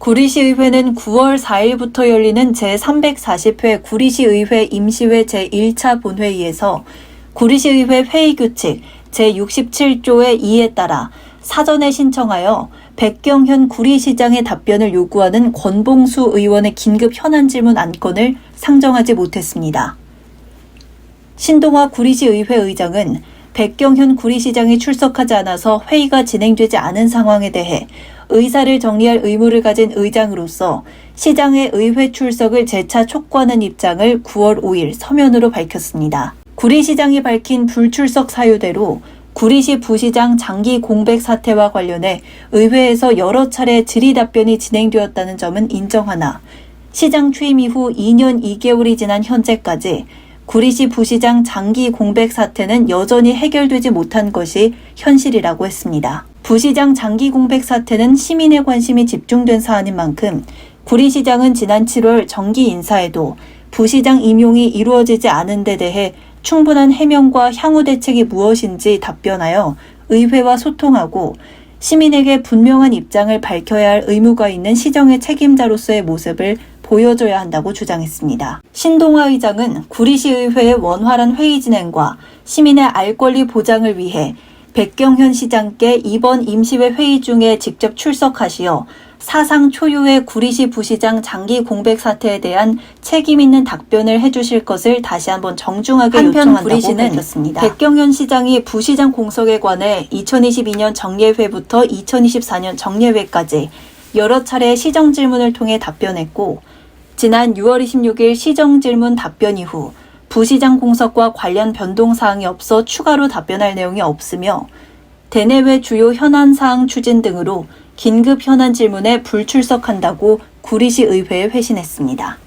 구리시의회는 9월 4일부터 열리는 제340회 구리시의회 임시회 제1차 본회의에서 구리시의회 회의규칙 제67조의 2에 따라 사전에 신청하여 백경현 구리시장의 답변을 요구하는 권봉수 의원의 긴급 현안 질문 안건을 상정하지 못했습니다. 신동화 구리시의회 의장은 백경현 구리시장이 출석하지 않아서 회의가 진행되지 않은 상황에 대해 의사를 정리할 의무를 가진 의장으로서 시장의 의회 출석을 재차 촉구하는 입장을 9월 5일 서면으로 밝혔습니다. 구리시장이 밝힌 불출석 사유대로 구리시 부시장 장기 공백 사태와 관련해 의회에서 여러 차례 질의 답변이 진행되었다는 점은 인정하나 시장 취임 이후 2년 2개월이 지난 현재까지 구리시 부시장 장기 공백 사태는 여전히 해결되지 못한 것이 현실이라고 했습니다. 부시장 장기 공백 사태는 시민의 관심이 집중된 사안인 만큼 구리시장은 지난 7월 정기 인사에도 부시장 임용이 이루어지지 않은 데 대해 충분한 해명과 향후 대책이 무엇인지 답변하여 의회와 소통하고 시민에게 분명한 입장을 밝혀야 할 의무가 있는 시정의 책임자로서의 모습을 보여줘야 한다고 주장했습니다. 신동화 의장은 구리시의회의 원활한 회의 진행과 시민의 알 권리 보장을 위해 백경현 시장께 이번 임시회 회의 중에 직접 출석하시어 사상 초유의 구리시 부시장 장기 공백 사태에 대한 책임 있는 답변을 해주실 것을 다시 한번 정중하게 요청한다고 구리시는 밝혔습니다. 백경현 시장이 부시장 공석에 관해 2022년 정례회부터 2024년 정례회까지 여러 차례 시정 질문을 통해 답변했고 지난 6월 26일 시정 질문 답변 이후 부시장 공석과 관련 변동 사항이 없어 추가로 답변할 내용이 없으며 대내외 주요 현안 사항 추진 등으로 긴급 현안 질문에 불출석한다고 구리시 의회에 회신했습니다.